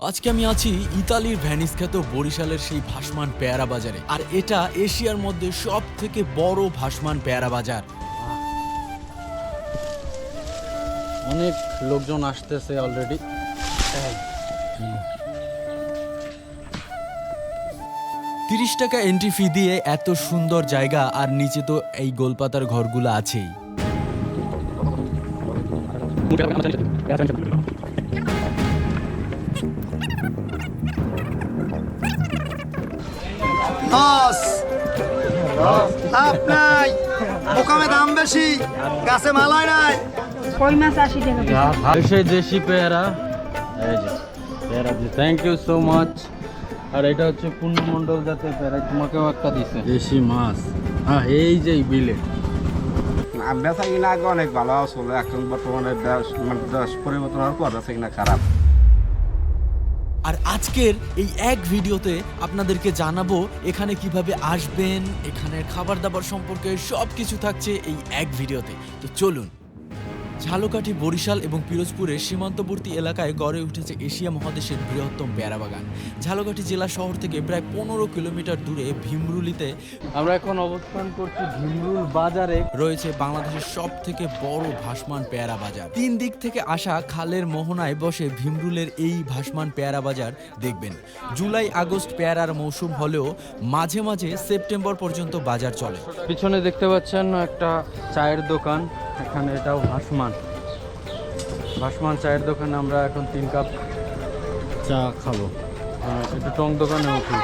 আজকে আমি আছি ইতালির ভ্যানিস খ্যাত বরিশালের সেই ভাসমান পেয়ারা বাজারে আর এটা এশিয়ার মধ্যে সব থেকে বড় ভাসমান পেয়ারা বাজার অনেক লোকজন আসতেছে অলরেডি তিরিশ টাকা এন্ট্রি ফি দিয়ে এত সুন্দর জায়গা আর নিচে তো এই গোলপাতার ঘরগুলো আছেই দশ লাভ নাই। মোকামে দাম বেশি। গাছে মালাই নাই। কই মাছ আশি টাকা কেজি। দেশি পেয়ারা এই যে পেয়ারা থ্যাংক ইউ সো মাচ আর এটা হচ্ছে পূর্ণমণ্ডল জাতের পেয়ারা। তোমাকেও একটা দিছে। দেশি মাছ। হ্যাঁ এই যে বিলে। বেচা কিনা আগে অনেক ভালো চলে এখন বর্তমানে দেশ মানে দেশ পরিবর্তন হওয়ার পর বেচা কিনা খারাপ। আর আজকের এই এক ভিডিওতে আপনাদেরকে জানাব এখানে কীভাবে আসবেন, এখানের খাবার দাবার সম্পর্কে সব কিছু থাকছে এই এক ভিডিওতে। তো চলুন। ঝালকাঠি বরিশাল এবং পিরোজপুরের সীমান্তবর্তী এলাকায় গড়ে উঠেছে এশিয়া মহাদেশের বৃহত্তম পেয়ারা বাগান। ঝালকাঠি জেলা শহর থেকে প্রায় পনেরো কিলোমিটার দূরে ভীমরুলিতে আমরা এখন অবস্থান করছি ঝিমরুল বাজারে। রয়েছে বাংলাদেশের সব থেকে বড় ভাসমান পেয়ারা বাজার। তিন দিক থেকে আসা খালের মোহনায় বসে ভীমরুলের এই ভাসমান পেয়ারা বাজার দেখবেন। জুলাই আগস্ট পেয়ারার মৌসুম হলেও মাঝে মাঝে সেপ্টেম্বর পর্যন্ত বাজার চলে। পিছনে দেখতে পাচ্ছেন একটা চায়ের দোকান। এখানে এটাও ভাসমান। ভাসমান চায়ের দোকানে আমরা এখন তিন কাপ চা খাব। এটা একটু টং দোকানে উঠি।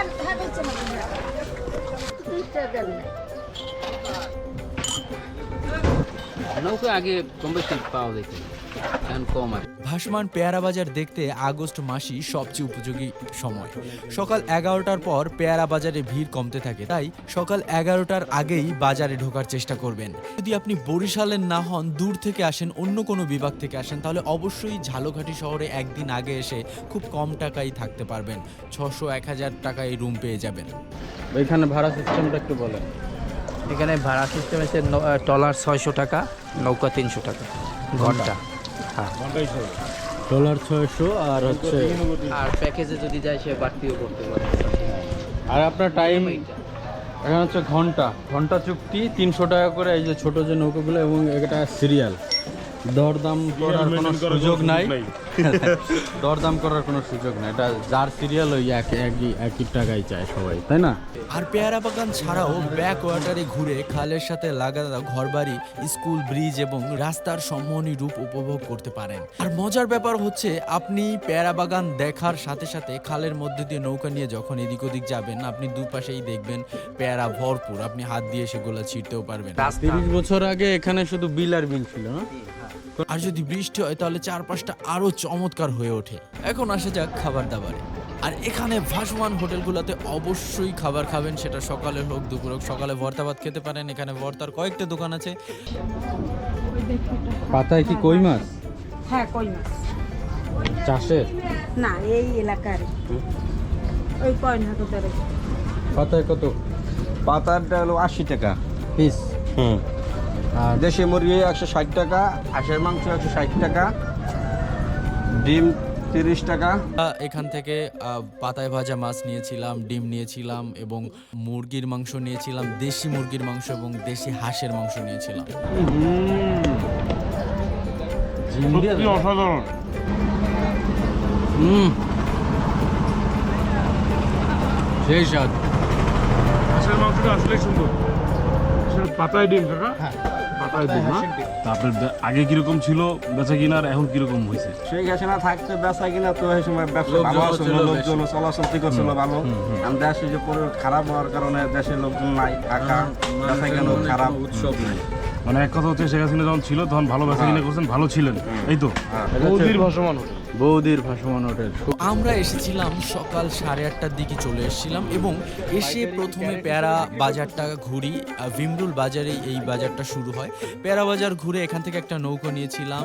নৌকা আগে কম বেশি পাওয়া যেত। ভাসমান পেয়ারা বাজার দেখতে আগস্ট মাসই সবচেয়ে উপযোগী সময়। সকাল এগারোটার পর পেয়ারা বাজারে ভিড় কমতে থাকে তাই সকাল এগারোটার আগেই বাজারে ঢোকার চেষ্টা করবেন। যদি আপনি বরিশালের না হন দূর থেকে আসেন অন্য কোনো বিভাগ থেকে আসেন তাহলে অবশ্যই ঝালকাঠি শহরে একদিন আগে এসে খুব কম টাকায় থাকতে পারবেন। ছশো এক হাজার টাকায় রুম পেয়ে যাবেন। এখানে ভাড়া সিস্টেমটা একটু বলেন। এখানে ভাড়া সিস্টেম আছে টলার ছয়শো টাকা নৌকা তিনশো টাকা ঘণ্টা। ডলার ছয়শো আর হচ্ছে আর প্যাকেজে যদি যায় সে বাড়তিও করতে পারে। আর আপনার টাইম এখানে হচ্ছে ঘণ্টা। ঘণ্টা চুক্তি তিনশো টাকা করে এই যে ছোটো যে নৌকাগুলো এবং এটা সিরিয়াল দরদাম করার কোনো সুযোগ নাই। দরদাম করার কোনো সুযোগ নাই। এটা যার সিরিয়াল ওই এক একই একই টাকাই চায় সবাই তাই না? আর পেয়ারা বাগান ছাড়াও ব্যাক ওয়াটারে ঘুরে খালের সাথে লাগানো ঘরবাড়ি স্কুল ব্রিজ এবং রাস্তার সম্মোহনী রূপ উপভোগ করতে পারেন। আর মজার ব্যাপার হচ্ছে আপনি পেয়ারা বাগান দেখার সাথে সাথে খালের মধ্যে দিয়ে নৌকা নিয়ে যখন এদিক ওদিক যাবেন আপনি দুপাশেই দেখবেন পেয়ারা ভরপুর। আপনি হাত দিয়ে সেগুলো ছিঁড়তেও পারবেন তিরিশ বছর আগে এখানে শুধু বিল আর বিল ছিল না? আর যদি বৃষ্টি হয় তাহলে চারপাশটা আরও চমৎকার হয়ে ওঠে। এখন আসা যাক খাবার দাবারে আর এখানে ভাসমান হোটেলগুলোতে অবশ্যই খাবার খাবেন সেটা সকালে হোক দুপুর হোক। সকালে ভর্তা ভাত খেতে পারেন এখানে ভর্তার কয়েকটা দোকান আছে। পাতায় কি কই মাছ? হ্যাঁ কই মাছ। চাষের? না এই এলাকার। ওই কয় না পাতায় কত? পাতারটা হলো আশি টাকা। পিস। হুম। দেশি মুরগি একশো ষাট টাকা হাঁসের মাংস একশো ষাট টাকা ডিম তিরিশ টাকা। এখান থেকে পাতায় ভাজা মাছ নিয়েছিলাম ডিম নিয়েছিলাম এবং মুরগির মাংস নিয়েছিলাম দেশি মুরগির মাংস এবং দেশি হাঁসের মাংস নিয়েছিলাম। অসাধারণ। হুম। সেই স্বাদ। হাঁসের মাংসটা আসলেই সুন্দর। পাতায় ডিম কাকা? পাতায় না। তারপরে আগে কীরকম ছিল বেচা কিনার এখন কীরকম হয়েছে সেই গেছে না থাকতে বেচা কিনা তো এই সময় ব্যবসা ভালো ছিল লোকজন চলাচল ঠিক ছিল ভালো। আর দেশে যে পরি- খারাপ হওয়ার কারণে দেশের লোকজন নাই টাকা বেচা কেন খারাপ। উৎসব নাই। মানে এক কথা হচ্ছে শেখ হাসিনা যখন ছিল তখন ভালো বেচা কিনা করছেন ভালো ছিলেন। এই তো। বৌদির ভাসমান বৌদির ভাসমান হোটেল। আমরা এসেছিলাম সকাল সাড়ে আটটার দিকে চলে এসেছিলাম এবং এসে প্রথমে প্যারা বাজারটা ঘুরি ভিমরুল বাজারে এই বাজারটা শুরু হয়। প্যারা বাজার ঘুরে এখান থেকে একটা নৌকো নিয়েছিলাম।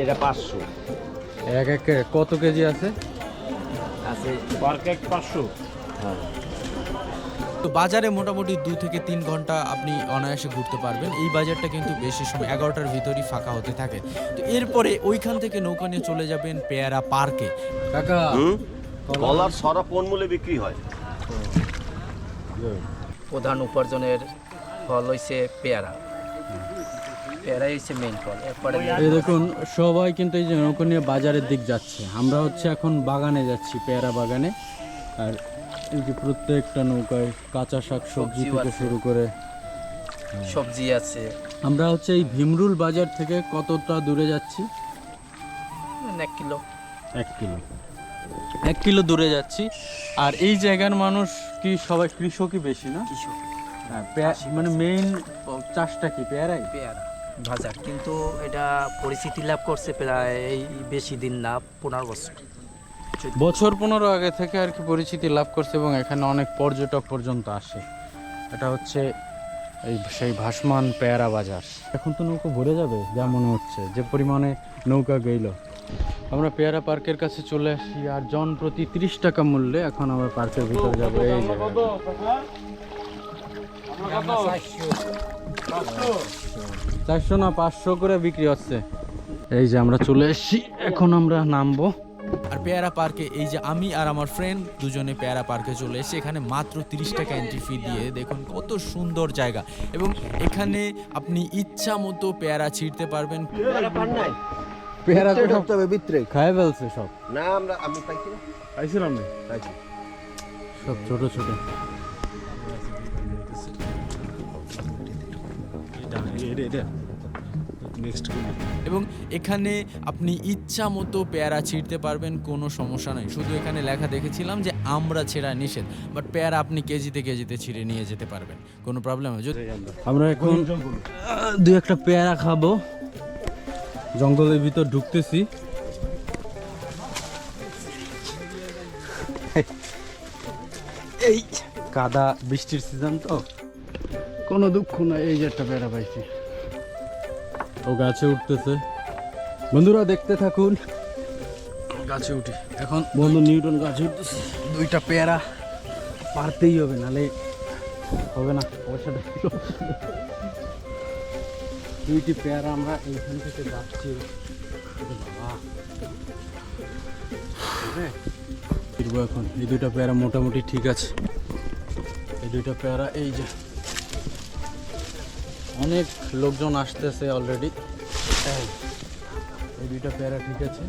এটা পাঁচশো। এক এক কত কেজি আছে? আছে পার কেক পাঁচশো। তো বাজারে মোটামুটি দু থেকে তিন ঘণ্টা আপনি অনায়াসে ঘুরতে পারবেন। এই বাজারটা কিন্তু বেশি সময় এগারোটার ভিতরই ফাঁকা হতে থাকে। তো এরপরে ওইখান থেকে নৌকা নিয়ে চলে যাবেন পেয়ারা পার্কে। কাকা কলার সরা কোন মূল্যে বিক্রি হয়? প্রধান উপার্জনের ফল হইছে পেয়ারা। পেয়ারাই হচ্ছে মেইন ফল। এরপরে এই দেখুন সবাই কিন্তু এই যে নৌকো নিয়ে বাজারের দিক যাচ্ছে। আমরা হচ্ছে এখন বাগানে যাচ্ছি পেয়ারা বাগানে। আর এই যে প্রত্যেকটা নৌকায় কাঁচা শাক সবজি থেকে শুরু করে সবজি আছে। আমরা হচ্ছে এই ভীমরুল বাজার থেকে কতটা দূরে যাচ্ছি? এক কিলো। এক কিলো। এক কিলো দূরে যাচ্ছি। আর এই জায়গার মানুষ কি সবাই কৃষকই বেশি না? কৃষক। হ্যাঁ মানে মেইন চাষটা কি পেয়ারাই? পেয়ারা বাজার। কিন্তু এটা পরিচিতি লাভ করছে প্রায় এই বেশি দিন না পনেরো বছর। বছর পনেরো আগে থেকে আর কি পরিচিতি লাভ করছে এবং এখানে অনেক পর্যটক পর্যন্ত আসে। এটা হচ্ছে এই সেই ভাসমান পেয়ারা বাজার। এখন তো নৌকা ভরে যাবে, যা মনে হচ্ছে, যে পরিমাণে নৌকা গেল আমরা পেয়ারা পার্কের কাছে চলে আসি, আর জন প্রতি তিরিশ টাকা মূল্যে এখন আমরা পার্কের ভিতরে যাব। এই। চারশো না পাঁচশো করে বিক্রি হচ্ছে। এই যে আমরা চলে এসেছি, এখন আমরা নামবো। পেয়ারা পার্কে এই যে আমি আর আমার ফ্রেন্ড দুজনে পেয়ারা পার্কে চলে এসেছি এখানে মাত্র তিরিশ টাকা এন্ট্রি ফি দিয়ে। দেখুন কত সুন্দর জায়গা। এবং এখানে আপনি ইচ্ছা মতো পেয়ারা ছিঁড়তে পারবেন। পেয়ারা তো সব হবে ভিতরে খায় ফেলছে সব। না আমরা আমি পাইছি না। আইছিলাম না সব ছোট ছোট। নেক্সট এবং এখানে আপনি ইচ্ছা মতো পেয়ারা ছিঁড়তে পারবেন, কোনো সমস্যা নেই। শুধু এখানে লেখা দেখেছিলাম যে আমরা ছেঁড়া নিষেধ বাট পেয়ারা আপনি কেজিতে কেজিতে ছিঁড়ে নিয়ে যেতে পারবেন, কোনো প্রবলেম যদি আমরা এখন দুই একটা পেয়ারা খাব। জঙ্গলের ভিতর ঢুকতেছি। এই কাদা বৃষ্টির সিজন তো। কোনো দুঃখ নাই, এই যে একটা পেয়ারা পাইছি। ও গাছে উঠতেছে। বন্ধুরা দেখতে থাকুন। গাছে উঠি। এখন বন্ধু নিউটন গাছে উঠতেছে। দুইটা পেয়ারা পারতেই হবে নালে হবে না। পয়সাটা দুইটি পেয়ারা আমরা এইখান থেকে যাচ্ছি। ফিরবো এখন। এই দুইটা পেয়ারা মোটামুটি ঠিক আছে। এই দুইটা পেয়ারা এই যে অনেক লোকজন আসতেছে অলরেডি এই দুইটা প্যারা ঠিক আছে।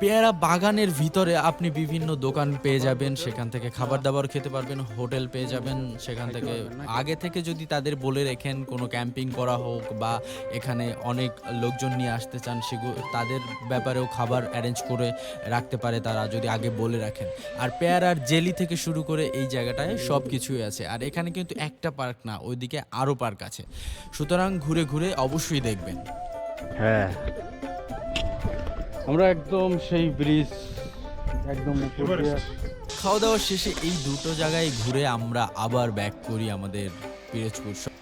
পেয়ারা বাগানের ভিতরে আপনি বিভিন্ন দোকান পেয়ে যাবেন, সেখান থেকে খাবার দাবার খেতে পারবেন, হোটেল পেয়ে যাবেন, সেখান থেকে আগে থেকে যদি তাদের বলে রেখেন কোনো ক্যাম্পিং করা হোক বা এখানে অনেক লোকজন নিয়ে আসতে চান সেগুলো তাদের ব্যাপারেও খাবার অ্যারেঞ্জ করে রাখতে পারে তারা যদি আগে বলে রাখেন। আর পেয়ারার জেলি থেকে শুরু করে এই জায়গাটায় সব কিছুই আছে। আর এখানে কিন্তু একটা পার্ক না, ওইদিকে আরও পার্ক আছে। সুতরাং ঘুরে ঘুরে অবশ্যই দেখবেন। হ্যাঁ। আমরা একদম সেই ব্রিজ একদম খাওয়া দাওয়া শেষে এই দুটো জায়গায় ঘুরে আমরা আবার ব্যাক করি আমাদের পিরোজপুর শহর।